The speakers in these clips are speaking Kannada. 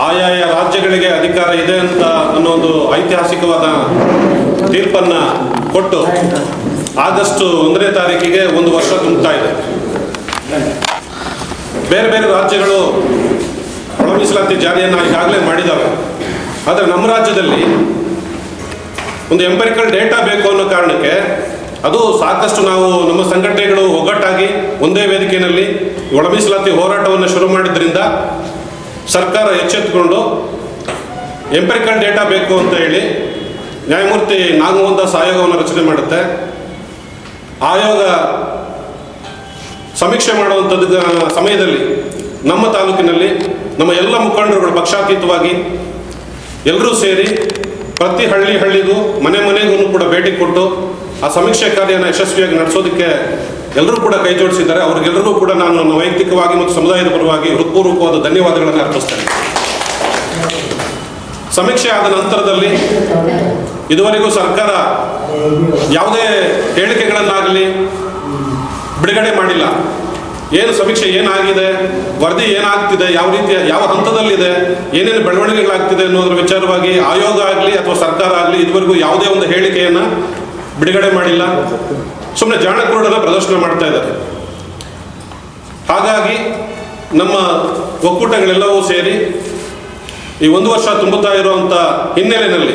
ಆಯಾಯ ರಾಜ್ಯಗಳಿಗೆ ಅಧಿಕಾರ ಇದೆ ಅಂತ ಅನ್ನೋ ಒಂದು ಐತಿಹಾಸಿಕವಾದ ತೀರ್ಪನ್ನ ಕೊಟ್ಟು ಆಗಸ್ಟ್ ಒಂದನೇ ತಾರೀಕಿಗೆ ಒಂದು ವರ್ಷ ತುಂಬುತ್ತಾ ಇದೆ. ಬೇರೆ ಬೇರೆ ರಾಜ್ಯಗಳು ಒಳ ಮೀಸಲಾತಿ ಜಾರಿಯನ್ನು ಈಗಾಗಲೇ ಮಾಡಿದ್ದಾವೆ ಆದರೆ ನಮ್ಮ ರಾಜ್ಯದಲ್ಲಿ ಒಂದು ಎಂಪರಿಕಲ್ ಡೇಟಾ ಬೇಕು ಅನ್ನೋ ಕಾರಣಕ್ಕೆ ಅದು ಸಾಕಷ್ಟು ನಾವು ನಮ್ಮ ಸಂಘಟನೆಗಳು ಒಗ್ಗಟ್ಟಾಗಿ ಒಂದೇ ವೇದಿಕೆಯಲ್ಲಿ ಒಳ ಮೀಸಲಾತಿ ಹೋರಾಟವನ್ನು ಶುರು ಮಾಡಿದ್ರಿಂದ ಸರ್ಕಾರ ಎಚ್ಚೆತ್ತುಕೊಂಡು ಎಂಪೆರಿಕಲ್ ಡೇಟಾ ಬೇಕು ಅಂತ ಹೇಳಿ ನ್ಯಾಯಮೂರ್ತಿ ನಾಗಮೋಹನ್ ಆಯೋಗವನ್ನು ರಚನೆ ಮಾಡುತ್ತೆ. ಆಯೋಗ ಸಮೀಕ್ಷೆ ಮಾಡುವಂಥದ್ದು ಸಮಯದಲ್ಲಿ ನಮ್ಮ ತಾಲೂಕಿನಲ್ಲಿ ನಮ್ಮ ಎಲ್ಲ ಮುಖಂಡರುಗಳು ಪಕ್ಷಾತೀತವಾಗಿ ಎಲ್ಲರೂ ಸೇರಿ ಪ್ರತಿ ಹಳ್ಳಿ ಹಳ್ಳಿಗೂ ಮನೆ ಮನೆಗೂ ಕೂಡ ಭೇಟಿ ಕೊಟ್ಟು ಆ ಸಮೀಕ್ಷೆ ಕಾರ್ಯನ ಯಶಸ್ವಿಯಾಗಿ ನಡೆಸೋದಕ್ಕೆ ಎಲ್ಲರೂ ಕೂಡ ಕೈ ಜೋಡಿಸಿದ್ದಾರೆ. ಅವ್ರಿಗೆಲ್ಲರಿಗೂ ಕೂಡ ನಾನು ನನ್ನ ವೈಯಕ್ತಿಕವಾಗಿ ಮತ್ತು ಸಮುದಾಯದ ಪರವಾಗಿ ಹೃತ್ಪೂರ್ವಕವಾದ ಧನ್ಯವಾದಗಳನ್ನು ಅರ್ಪಿಸ್ತೇನೆ. ಸಮೀಕ್ಷೆ ಆದ ನಂತರದಲ್ಲಿ ಇದುವರೆಗೂ ಸರ್ಕಾರ ಯಾವುದೇ ಹೇಳಿಕೆಗಳನ್ನಾಗಲಿ ಬಿಡುಗಡೆ ಮಾಡಿಲ್ಲ. ಏನು ಸಮೀಕ್ಷೆ ಏನಾಗಿದೆ, ವರದಿ ಏನಾಗ್ತಿದೆ, ಯಾವ ರೀತಿಯ, ಯಾವ ಹಂತದಲ್ಲಿದೆ, ಏನೇನು ಬೆಳವಣಿಗೆಗಳಾಗ್ತಿದೆ ಅನ್ನೋದ್ರ ವಿಚಾರವಾಗಿ ಆಯೋಗ ಆಗಲಿ ಅಥವಾ ಸರ್ಕಾರ ಆಗಲಿ ಇದುವರೆಗೂ ಯಾವುದೇ ಒಂದು ಹೇಳಿಕೆಯನ್ನು ಬಿಡುಗಡೆ ಮಾಡಿಲ್ಲ. ಸುಮ್ಮನೆ ಜಾಣಕೂಡದ ಪ್ರದರ್ಶನ ಮಾಡ್ತಾ ಇದ್ದಾರೆ. ಹಾಗಾಗಿ ನಮ್ಮ ಒಕ್ಕೂಟಗಳೆಲ್ಲವೂ ಸೇರಿ ಈ ಒಂದು ವರ್ಷ ತುಂಬುತ್ತಾ ಇರುವಂಥ ಹಿನ್ನೆಲೆಯಲ್ಲಿ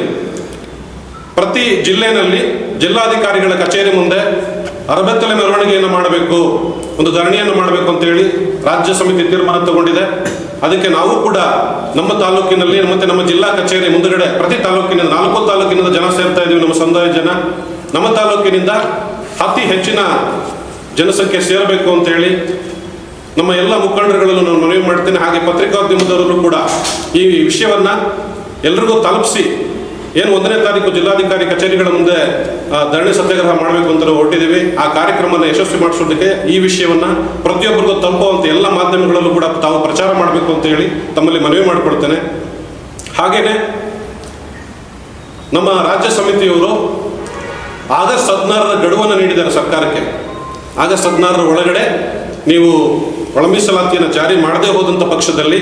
ಪ್ರತಿ ಜಿಲ್ಲೆಯಲ್ಲಿ ಜಿಲ್ಲಾಧಿಕಾರಿಗಳ ಕಚೇರಿ ಮುಂದೆ ಅರಬೆತ್ತಲೆ ಮೆರವಣಿಗೆಯನ್ನು ಮಾಡಬೇಕು, ಒಂದು ಧರಣಿಯನ್ನು ಮಾಡಬೇಕು ಅಂತ ಹೇಳಿ ರಾಜ್ಯ ಸಮಿತಿ ತೀರ್ಮಾನ ತಗೊಂಡಿದೆ. ಅದಕ್ಕೆ ನಾವು ಕೂಡ ನಮ್ಮ ತಾಲೂಕಿನಲ್ಲಿ ಮತ್ತೆ ನಮ್ಮ ಜಿಲ್ಲಾ ಕಚೇರಿ ಮುಂದುಗಡೆ ಪ್ರತಿ ತಾಲೂಕಿನಿಂದ ನಾಲ್ಕು ತಾಲೂಕಿನಿಂದ ಜನ ಸೇರ್ತಾ ಇದ್ದೀವಿ, ನಮ್ಮ ಸಮುದಾಯ ಜನ. ನಮ್ಮ ತಾಲೂಕಿನಿಂದ ಅತಿ ಹೆಚ್ಚಿನ ಜನಸಂಖ್ಯೆ ಸೇರಬೇಕು ಅಂತ ಹೇಳಿ ನಮ್ಮ ಎಲ್ಲ ಮುಖಂಡರುಗಳನ್ನು ನಾನು ಮನವಿ ಮಾಡ್ತೇನೆ. ಹಾಗೆ ಪತ್ರಿಕೋದ್ಯಮದವರು ಕೂಡ ಈ ವಿಷಯವನ್ನ ಎಲ್ರಿಗೂ ತಲುಪಿಸಿ ಏನು ಒಂದನೇ ತಾರೀಕು ಜಿಲ್ಲಾಧಿಕಾರಿ ಕಚೇರಿಗಳ ಮುಂದೆ ಧರಣಿ ಸತ್ಯಾಗ್ರಹ ಮಾಡಬೇಕು ಅಂತ ಹೊರಟಿದ್ದೀವಿ. ಆ ಕಾರ್ಯಕ್ರಮವನ್ನು ಯಶಸ್ವಿ ಮಾಡಿಸೋದಕ್ಕೆ ಈ ವಿಷಯವನ್ನ ಪ್ರತಿಯೊಬ್ಬರಿಗೂ ತಲುಪುವಂತ ಎಲ್ಲ ಮಾಧ್ಯಮಗಳಲ್ಲೂ ಕೂಡ ತಾವು ಪ್ರಚಾರ ಮಾಡಬೇಕು ಅಂತ ಹೇಳಿ ತಮ್ಮಲ್ಲಿ ಮನವಿ ಮಾಡಿಕೊಡ್ತೇನೆ ಹಾಗೇನೆ ನಮ್ಮ ರಾಜ್ಯ ಸಮಿತಿಯವರು ಹದಿನಾರರ ಗಡುವನ್ನು ನೀಡಿದ್ದಾರೆ ಸರ್ಕಾರಕ್ಕೆ. ಆಗಸ್ಟ್ ಹದಿನಾರರ ಒಳಗಡೆ ನೀವು ಒಳ ಜಾರಿ ಮಾಡದೇ ಹೋದಂಥ ಪಕ್ಷದಲ್ಲಿ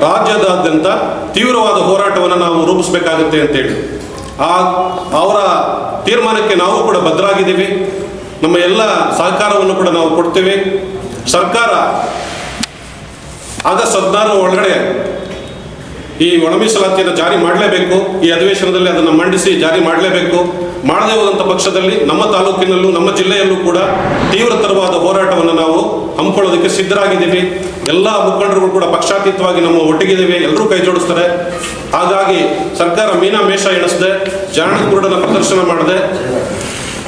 ರಾಜ್ಯದಾದ್ಯಂತ ತೀವ್ರವಾದ ಹೋರಾಟವನ್ನು ನಾವು ರೂಪಿಸಬೇಕಾಗುತ್ತೆ ಅಂತೇಳಿ ಆ, ಅವರ ತೀರ್ಮಾನಕ್ಕೆ ನಾವು ಕೂಡ ಭದ್ರಾಗಿದ್ದೀವಿ. ನಮ್ಮ ಎಲ್ಲ ಸಹಕಾರವನ್ನು ಕೂಡ ನಾವು ಕೊಡ್ತೇವೆ. ಸರ್ಕಾರ ಆಗಸ್ಟ್ ಹದಿನಾರರ ಒಳಗಡೆ ಈ ಒಳ ಮೀಸಲಾತಿಯನ್ನು ಜಾರಿ ಮಾಡಲೇಬೇಕು. ಈ ಅಧಿವೇಶನದಲ್ಲಿ ಅದನ್ನು ಮಂಡಿಸಿ ಜಾರಿ ಮಾಡಲೇಬೇಕು. ಮಾಡದೇ ಹೋದಂಥ ಪಕ್ಷದಲ್ಲಿ ನಮ್ಮ ತಾಲೂಕಿನಲ್ಲೂ, ನಮ್ಮ ಜಿಲ್ಲೆಯಲ್ಲೂ ಕೂಡ ತೀವ್ರತರವಾದ ಹೋರಾಟವನ್ನು ನಾವು ಹಮ್ಮಿಕೊಳ್ಳೋದಕ್ಕೆ ಸಿದ್ಧರಾಗಿದ್ದೀವಿ. ಎಲ್ಲ ಮುಖಂಡರು ಕೂಡ ಪಕ್ಷಾತೀತವಾಗಿ ನಮ್ಮ ಒಟ್ಟಿಗಿದ್ದೇವೆ. ಎಲ್ಲರೂ ಕೈ ಜೋಡಿಸ್ತಾರೆ. ಹಾಗಾಗಿ ಸರ್ಕಾರ ಮೀನಾ ಮೇಷ ಎಣಿಸದೆ ಜಾಣ ಕುರುಡನ ಪ್ರದರ್ಶನ ಮಾಡದೆ,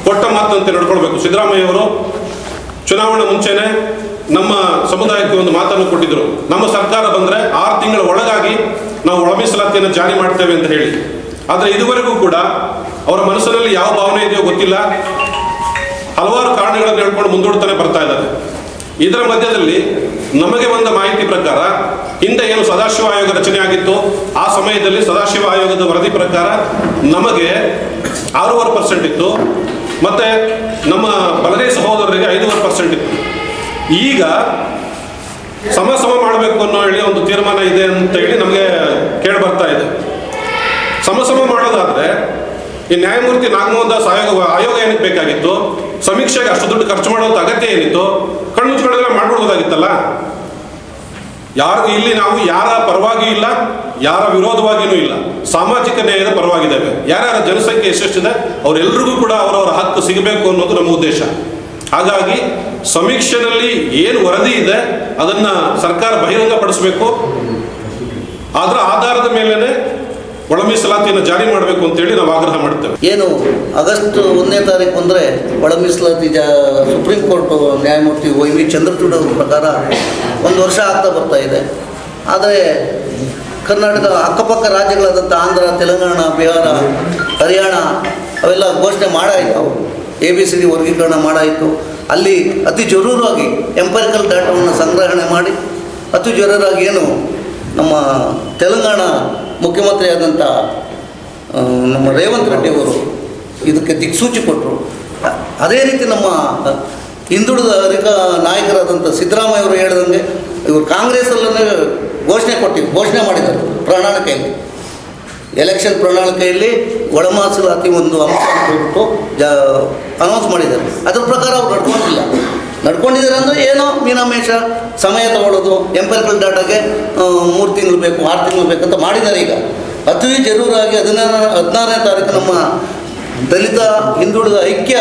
ಕೊಟ್ಟ ಮಾತಂತೆ ನಡ್ಕೊಳ್ಬೇಕು. ಸಿದ್ದರಾಮಯ್ಯ ಅವರು ಚುನಾವಣೆ ಮುಂಚೆನೆ ನಮ್ಮ ಸಮುದಾಯಕ್ಕೆ ಒಂದು ಮಾತನ್ನು ಕೊಟ್ಟಿದ್ರು. ನಮ್ಮ ಸರ್ಕಾರ ಬಂದ್ರೆ ಆರು ತಿಂಗಳ ಒಳಗಾಗಿ ನಾವು ಒಳ ಮೀಸಲಾತಿಯನ್ನು ಜಾರಿ ಮಾಡ್ತೇವೆ ಅಂತ ಹೇಳಿ. ಆದರೆ ಇದುವರೆಗೂ ಕೂಡ ಅವರ ಮನಸ್ಸಿನಲ್ಲಿ ಯಾವ ಭಾವನೆ ಇದೆಯೋ ಗೊತ್ತಿಲ್ಲ. ಹಲವಾರು ಕಾರಣಗಳನ್ನು ಹೇಳ್ಕೊಂಡು ಮುಂದೂಡ್ತಾನೆ ಬರ್ತಾ ಇದ್ದಾರೆ. ಇದರ ಮಧ್ಯದಲ್ಲಿ ನಮಗೆ ಬಂದ ಮಾಹಿತಿ ಪ್ರಕಾರ ಹಿಂದೆ ಏನು ಸದಾಶಿವ ಆಯೋಗ ರಚನೆ ಆಗಿತ್ತು, ಆ ಸಮಯದಲ್ಲಿ ಸದಾಶಿವ ಆಯೋಗದ ವರದಿ ಪ್ರಕಾರ ನಮಗೆ ಆರೂವರೆ ಪರ್ಸೆಂಟ್ ಇತ್ತು. ಮತ್ತೆ ನಮ್ಮ ಬಲಗೈ ಸಹೋದರರಿಗೆ ಐದೂವರೆ ಪರ್ಸೆಂಟ್ ಇತ್ತು. ಈಗ ಸಮ ಸಮ ಮಾಡಬೇಕು ಅನ್ನೋ ಹೇಳಿ ಒಂದು ತೀರ್ಮಾನ ಇದೆ ಅಂತ ಹೇಳಿ ನಮಗೆ ಕೇಳಿ ಬರ್ತಾ ಇದೆ. ಸಮ ಸಮ ಮಾಡೋದಾದ್ರೆ ಈ ನ್ಯಾಯಮೂರ್ತಿ ನಾಗಮೋಹನ್ ದಾಸ್ ಆಯೋಗ ಆಯೋಗ ಏನಕ್ಕೆ ಬೇಕಾಗಿತ್ತು? ಸಮೀಕ್ಷೆಗೆ ಅಷ್ಟು ದುಡ್ಡು ಖರ್ಚು ಮಾಡುವಂತ ಅಗತ್ಯ ಏನಿತ್ತು? ಕಣ್ಣು ಮುಚ್ಚಿಕೊಂಡೆಲ್ಲ ಮಾಡ್ಬಿಡ್ಬೋದಾಗಿತ್ತಲ್ಲ ಯಾರು ಇಲ್ಲಿ ನಾವು ಯಾರ ಪರವಾಗಿ ಇಲ್ಲ, ಯಾರ ವಿರೋಧವಾಗಿಯೂ ಇಲ್ಲ. ಸಾಮಾಜಿಕ ನ್ಯಾಯದ ಪರವಾಗಿದ್ದೇವೆ. ಯಾರ್ಯಾರ ಜನಸಂಖ್ಯೆ ಎಷ್ಟೆಷ್ಟಿದೆ ಅವರೆಲ್ಲರಿಗೂ ಕೂಡ ಅವರವರ ಹಕ್ಕು ಸಿಗಬೇಕು ಅನ್ನೋದು ನಮ್ಮ ಉದ್ದೇಶ. ಹಾಗಾಗಿ ಸಮೀಕ್ಷೆನಲ್ಲಿ ಏನು ವರದಿ ಇದೆ, ಅದನ್ನ ಸರ್ಕಾರ ಬಹಿರಂಗಪಡಿಸಬೇಕು. ಅದರ ಆಧಾರದ ಮೇಲೆನೆ ಒಳ ಮೀಸಲಾತಿಯನ್ನು ಜಾರಿ ಮಾಡಬೇಕು ಅಂತೇಳಿ ನಾವು ಆಗ್ರಹ ಮಾಡ್ತೇವೆ. ಏನು, ಆಗಸ್ಟ್ ಒಂದನೇ ತಾರೀಕು ಅಂದರೆ ಒಳ ಮೀಸಲಾತಿ ಸುಪ್ರೀಂ ಕೋರ್ಟ್ ನ್ಯಾಯಮೂರ್ತಿ ವೈ ವಿ ಚಂದ್ರಚೂಡ್ ಅವ್ರ ಪ್ರಕಾರ ಒಂದು ವರ್ಷ ಆಗ್ತಾ ಬರ್ತಾ ಇದೆ. ಆದರೆ ಕರ್ನಾಟಕ ಅಕ್ಕಪಕ್ಕ ರಾಜ್ಯಗಳಾದಂಥ ಆಂಧ್ರ, ತೆಲಂಗಾಣ, ಬಿಹಾರ, ಹರಿಯಾಣ ಅವೆಲ್ಲ ಘೋಷಣೆ ಮಾಡಾಯಿತು. ಎ ಬಿ ಸಿ ಡಿ ವರ್ಗೀಕರಣ ಮಾಡಾಯಿತು. ಅಲ್ಲಿ ಅತಿ ಜರೂರಾಗಿ ಎಂಪರಿಕಲ್ ಡಾಟಾವನ್ನು ಸಂಗ್ರಹಣೆ ಮಾಡಿ, ಅತಿ ಜರೂರಾಗಿ ಏನು ನಮ್ಮ ತೆಲಂಗಾಣ ಮುಖ್ಯಮಂತ್ರಿಯಾದಂಥ ನಮ್ಮ ರೇವಂತ್ ರೆಡ್ಡಿ ಅವರು ಇದಕ್ಕೆ ದಿಕ್ಸೂಚಿ ಕೊಟ್ಟರು ಅದೇ ರೀತಿ ನಮ್ಮ ಹಿಂದುಳಿದ ಅಧಿಕ ನಾಯಕರಾದಂಥ ಸಿದ್ದರಾಮಯ್ಯ ಅವರು ಹೇಳಿದಂಗೆ, ಇವರು ಕಾಂಗ್ರೆಸ್ಸಲ್ಲೇ ಘೋಷಣೆ ಕೊಟ್ಟಿವಿ ಘೋಷಣೆ ಮಾಡಿದ್ದಾರೆ ಪ್ರಣಾಳಿಕೆಯಲ್ಲಿ ಎಲೆಕ್ಷನ್ ಪ್ರಣಾಳಿಕೆಯಲ್ಲಿ ಒಳಮಾಸಲಾತಿ ಒಂದು ಅಂಶ ಅನೌನ್ಸ್ ಮಾಡಿದ್ದಾರೆ. ಅದರ ಪ್ರಕಾರ ಅವ್ರು ನಡ್ಕೊಂಡಿಲ್ಲ ನಡ್ಕೊಂಡಿದ್ದಾರೆ ಅಂದರೆ ಏನೋ ಮೀನಾಮೇಷ ಸಮಯ ತಗೊಳ್ಳೋದು ಎಂಪರಿಕಲ್ ಡಾಟಾಗೆ ಮೂರು ತಿಂಗಳು ಬೇಕು, ಆರು ತಿಂಗಳು ಬೇಕಂತ ಮಾಡಿದ್ದಾರೆ ಈಗ. ಅತಿ ಜರೂರಾಗಿ ಹದಿನಾರ, ಹದಿನಾರನೇ ತಾರೀಕು ನಮ್ಮ ದಲಿತ, ಹಿಂದುಳಿದ ಐಕ್ಯ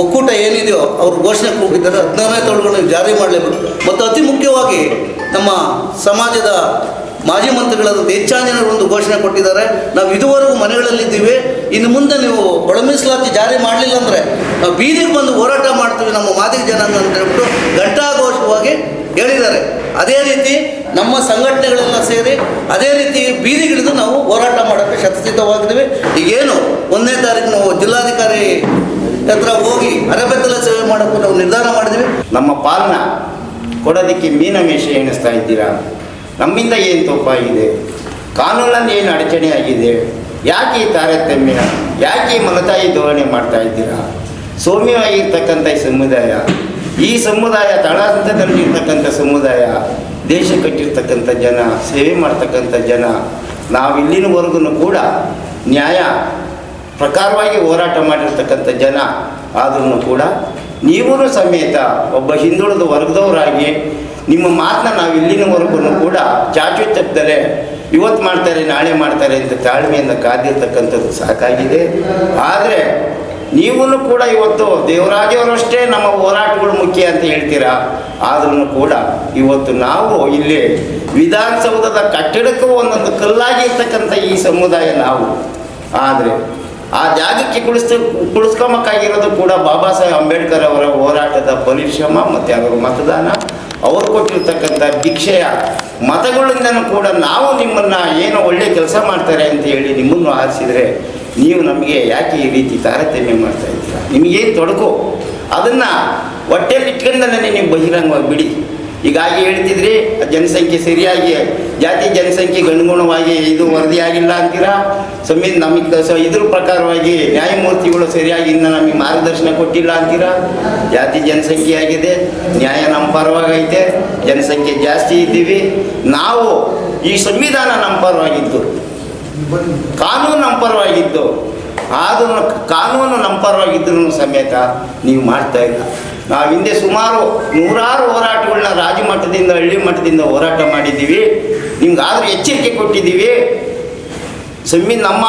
ಒಕ್ಕೂಟ ಏನಿದೆಯೋ ಅವರು ಘೋಷಣೆ ಕೂಗಿದ್ದಾರೆ, ಹದಿನಾರನೇ ತಾರೀಕು ಜಾರಿ ಮಾಡಲೇಬೇಕು. ಮತ್ತು ಅತಿ ಮುಖ್ಯವಾಗಿ ನಮ್ಮ ಸಮಾಜದ ಮಾಜಿ ಮಂತ್ರಿಗಳಾದ ಹೆಚ್ಚಾಂಜನರು ಒಂದು ಘೋಷಣೆ ಕೊಟ್ಟಿದ್ದಾರೆ. ನಾವು ಇದುವರೆಗೂ ಮನೆಗಳಲ್ಲಿದ್ದೀವಿ. ಇನ್ನು ಮುಂದೆ ನೀವು ಒಳ ಜಾರಿ ಮಾಡಲಿಲ್ಲ ಅಂದರೆ ನಾವು ಬೀದಿಗೆ ಬಂದು ಹೋರಾಟ ಮಾಡ್ತೀವಿ ನಮ್ಮ ಮಾದಿಗ ಜನಾಂಗ ಅಂತ ಹೇಳ್ಬಿಟ್ಟು ಘಂಟಾಘೋಷವಾಗಿ ಹೇಳಿದ್ದಾರೆ. ಅದೇ ರೀತಿ ನಮ್ಮ ಸಂಘಟನೆಗಳೆಲ್ಲ ಸೇರಿ ಅದೇ ರೀತಿ ಬೀದಿಗಿಳಿದು ನಾವು ಹೋರಾಟ ಮಾಡೋಕ್ಕೆ ಶತಸಿದ್ಧವಾಗಿದ್ದೀವಿ. ಈಗೇನು ಒಂದನೇ ತಾರೀಕು ನಾವು ಜಿಲ್ಲಾಧಿಕಾರಿ ಹತ್ರ ಹೋಗಿ ಅರೆಬೆತ್ತಲ ಸೇವೆ ಮಾಡೋಕ್ಕೂ ನಾವು ನಿರ್ಧಾರ ಮಾಡಿದ್ವಿ ನಮ್ಮ ಪಾಲನ ಕೊಡೋದಕ್ಕೆ ಮೀನಮೇಷ ಎಣಿಸ್ತಾ ಇದ್ದೀರಾ? ನಮ್ಮಿಂದ ಏನು ತಪ್ಪಾಗಿದೆ? ಕಾನೂನಲ್ಲಿ ಏನು ಅಡಚಣೆ ಆಗಿದೆ ಯಾಕೆ ಈ ತಾರತಮ್ಯ? ಯಾಕೆ ಈ ಮಲತಾಯಿ ಧೋರಣೆ ಮಾಡ್ತಾ ಇದ್ದೀರಾ? ಸೌಮ್ಯವಾಗಿರ್ತಕ್ಕಂಥ ಈ ಸಮುದಾಯ ಈ ಸಮುದಾಯ ತಳಹಂತದಲ್ಲಿರ್ತಕ್ಕಂಥ ಸಮುದಾಯ, ದೇಶ ಕಟ್ಟಿರ್ತಕ್ಕಂಥ ಜನ, ಸೇವೆ ಮಾಡ್ತಕ್ಕಂಥ ಜನ ನಾವು ಇಲ್ಲಿನವರೆಗೂ ಕೂಡ ನ್ಯಾಯ ಪ್ರಕಾರವಾಗಿ ಹೋರಾಟ ಮಾಡಿರ್ತಕ್ಕಂಥ ಜನ ಆದ್ರೂ ಕೂಡ ನೀವೂ ಸಮೇತ ಒಬ್ಬ ಹಿಂದುಳಿದ ವರ್ಗದವರಾಗಿ ನಿಮ್ಮ ಮಾತನ್ನ ನಾವು ಇಲ್ಲಿನವರೆಗೂ ಕೂಡ ಚಾಚು ತಪ್ಪದರೆ ಇವತ್ತು ಮಾಡ್ತಾರೆ, ನಾಳೆ ಮಾಡ್ತಾರೆ ಅಂತ ತಾಳ್ಮೆಯಿಂದ ಕಾದಿರ್ತಕ್ಕಂಥದ್ದು ಸಾಕಾಗಿದೆ. ಆದರೆ ನೀವೂ ಕೂಡ ಇವತ್ತು ದೇವರಾಜವರಷ್ಟೇ ನಮ್ಮ ಹೋರಾಟಗಳು ಮುಖ್ಯ ಅಂತ ಹೇಳ್ತೀರಾ? ಆದ್ರೂ ಕೂಡ ಇವತ್ತು ನಾವು ಇಲ್ಲಿ ವಿಧಾನಸೌಧದ ಕಟ್ಟಡಕ್ಕೂ ಒಂದೊಂದು ಕಲ್ಲಾಗಿರ್ತಕ್ಕಂಥ ಈ ಸಮುದಾಯ ನಾವು. ಆದರೆ ಆ ಜಾಗಕ್ಕೆ ಕುಳಿಸ್ ಕುಳಿಸ್ಕೊಂಬಕ್ಕಾಗಿರೋದು ಕೂಡ ಬಾಬಾ ಸಾಹೇಬ್ ಅಂಬೇಡ್ಕರ್ ಅವರ ಹೋರಾಟದ ಪರಿಶ್ರಮ ಮತ್ತು ಅವರ ಮತದಾನ. ಅವರು ಕೊಟ್ಟಿರ್ತಕ್ಕಂಥ ಭಿಕ್ಷೆಯ ಮತಗಳಿಂದನೂ ಕೂಡ ನಾವು ನಿಮ್ಮನ್ನು ಏನೋ ಒಳ್ಳೆ ಕೆಲಸ ಮಾಡ್ತಾರೆ ಅಂತ ಹೇಳಿ ನಿಮ್ಮನ್ನು ಆರಿಸಿದರೆ ನೀವು ನಮಗೆ ಯಾಕೆ ಈ ರೀತಿ ತಾರತಮ್ಯ ಮಾಡ್ತಾ ಇದ್ದೀರಾ? ನಿಮಗೇನು ತೊಡಕು? ಅದನ್ನು ಹೊಟ್ಟೆಯಲ್ಲಿ ಇಟ್ಕೊಂಡನೇ ನೀವು ಬಹಿರಂಗವಾಗಿ ಬಿಡಿ. ಹೀಗಾಗಿ ಹೇಳ್ತಿದ್ರಿ, ಜನಸಂಖ್ಯೆ ಸರಿಯಾಗಿ, ಜಾತಿ ಜನಸಂಖ್ಯೆ ಅನುಗುಣವಾಗಿ ಇದು ವರದಿಯಾಗಿಲ್ಲ ಅಂತೀರಾ? ಸಂವಿಧ ನಮಗೆ ಇದ್ರ ಪ್ರಕಾರವಾಗಿ ನ್ಯಾಯಮೂರ್ತಿಗಳು ಸರಿಯಾಗಿ ಇನ್ನು ನಮಗೆ ಮಾರ್ಗದರ್ಶನ ಕೊಟ್ಟಿಲ್ಲ ಅಂತೀರಾ? ಜಾತಿ ಜನಸಂಖ್ಯೆ ಆಗಿದೆ, ನ್ಯಾಯ ನಮ್ಮ ಪರವಾಗೈತೆ, ಜನಸಂಖ್ಯೆ ಜಾಸ್ತಿ ಇದ್ದೀವಿ. ನಾವು ಈ ಸಂವಿಧಾನ ನಮ್ಮ ಪರವಾಗಿದ್ದು, ಕಾನೂನು ನಮ್ಮ ಪರವಾಗಿದ್ದು, ಆದ್ರೂ ಕಾನೂನು ನಮ್ಮ ಸಮೇತ ನೀವು ಮಾಡ್ತಾ ಇಲ್ಲ. ನಾವು ಹಿಂದೆ ಸುಮಾರು ನೂರಾರು ಹೋರಾಟಗಳನ್ನ ರಾಜ್ಯ ಮಟ್ಟದಿಂದ ಹಳ್ಳಿ ಮಟ್ಟದಿಂದ ಹೋರಾಟ ಮಾಡಿದ್ದೀವಿ. ನಿಮ್ಗೆ ಆದರೂ ಎಚ್ಚರಿಕೆ ಕೊಟ್ಟಿದ್ದೀವಿ. ಸಮ್ಮಿ ನಮ್ಮ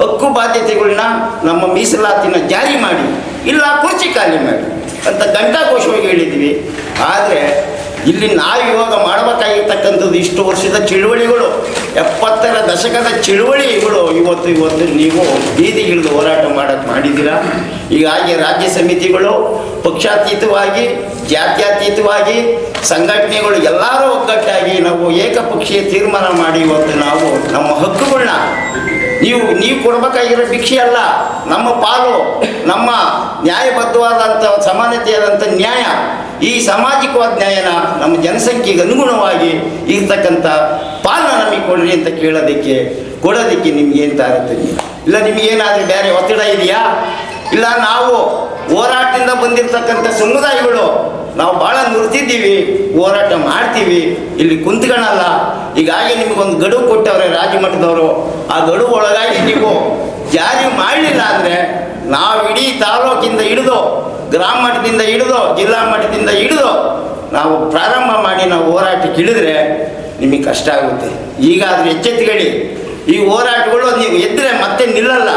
ಹಕ್ಕು ಬಾಧ್ಯತೆಗಳನ್ನ ನಮ್ಮ ಮೀಸಲಾತಿನ ಜಾರಿ ಮಾಡಿ, ಇಲ್ಲ ಕುರ್ಚಿ ಖಾಲಿ ಮಾಡಿ ಅಂತ ಘಂಟಾಘೋಷವಾಗಿ ಹೇಳಿದ್ದೀವಿ. ಆದರೆ ಇಲ್ಲಿ ನಾವು ಇವಾಗ ಮಾಡಬೇಕಾಗಿರ್ತಕ್ಕಂಥದ್ದು ಇಷ್ಟು ವರ್ಷದ ಚಳುವಳಿಗಳು, ಎಪ್ಪತ್ತರ ದಶಕದ ಚಳುವಳಿಗಳು, ಇವತ್ತು ಇವತ್ತು ನೀವು ಬೀದಿಗಿಳಿದು ಹೋರಾಟ ಮಾಡಕ್ಕೆ ಮಾಡಿದ್ದೀರಾ? ಹೀಗಾಗಿ ರಾಜ್ಯ ಸಮಿತಿಗಳು ಪಕ್ಷಾತೀತವಾಗಿ, ಜಾತ್ಯತೀತವಾಗಿ, ಸಂಘಟನೆಗಳು ಎಲ್ಲರೂ ಒಗ್ಗಟ್ಟಾಗಿ ನಾವು ಏಕಪಕ್ಷೀಯ ತೀರ್ಮಾನ ಮಾಡಿ ಇವತ್ತು ನಾವು ನಮ್ಮ ಹಕ್ಕುಗಳನ್ನ ನೀವು ನೀವು ಕೊಡಬೇಕಾಗಿರೋ ಭಿಕ್ಷೆ ಅಲ್ಲ, ನಮ್ಮ ಪಾಲು, ನಮ್ಮ ನ್ಯಾಯಬದ್ಧವಾದಂಥ, ಸಮಾನತೆಯಾದಂಥ ನ್ಯಾಯ. ಈ ಸಾಮಾಜಿಕವಾದ ನ್ಯಾಯನ ನಮ್ಮ ಜನಸಂಖ್ಯೆಗೆ ಅನುಗುಣವಾಗಿ ಇರ್ತಕ್ಕಂಥ ಪಾಲನ ನಮಗೆ ಕೊಡ್ರಿ ಅಂತ ಕೇಳೋದಕ್ಕೆ, ಕೊಡೋದಕ್ಕೆ ನಿಮ್ಗೆ ಏನು ತಾರತಮ್ಯ? ಇಲ್ಲ ನಿಮಗೇನಾದರೂ ಬೇರೆ ಒತ್ತಡ ಇದೆಯಾ? ಇಲ್ಲ ನಾವು ಹೋರಾಟದಿಂದ ಬಂದಿರತಕ್ಕಂಥ ಸಮುದಾಯಗಳು, ನಾವು ಭಾಳ ನುರ್ತಿದ್ದೀವಿ, ಹೋರಾಟ ಮಾಡ್ತೀವಿ, ಇಲ್ಲಿ ಕುಂತ್ಕೊಳ್ಳಲ್ಲ ಹೀಗಾಗಿ ನಿಮಗೊಂದು ಗಡುವು ಕೊಟ್ಟವ್ರೆ ರಾಜ್ಯ ಮಟ್ಟದವರು ಆ ಗಡುವು ಒಳಗಾಗಿ ನೀವು ಜಾರಿ ಮಾಡಲಿಲ್ಲ ಅಂದರೆ ನಾವು ಇಡೀ ತಾಲೂಕಿಂದ ಹಿಡಿದು ಗ್ರಾಮ ಮಟ್ಟದಿಂದ ಹಿಡಿದು ಜಿಲ್ಲಾ ಮಟ್ಟದಿಂದ ಹಿಡಿದು ನಾವು ಪ್ರಾರಂಭ ಮಾಡಿ ನಾವು ಹೋರಾಟಕ್ಕೆ ಇಳಿದ್ರೆ ನಿಮಗೆ ಕಷ್ಟ ಆಗುತ್ತೆ. ಈಗಾದರೂ ಎಚ್ಚೆತ್ತುಕೊಳ್ಳಿ. ಈ ಹೋರಾಟಗಳು ನೀವು ಎದ್ದರೆ ಮತ್ತೆ ನಿಲ್ಲಲ್ಲ.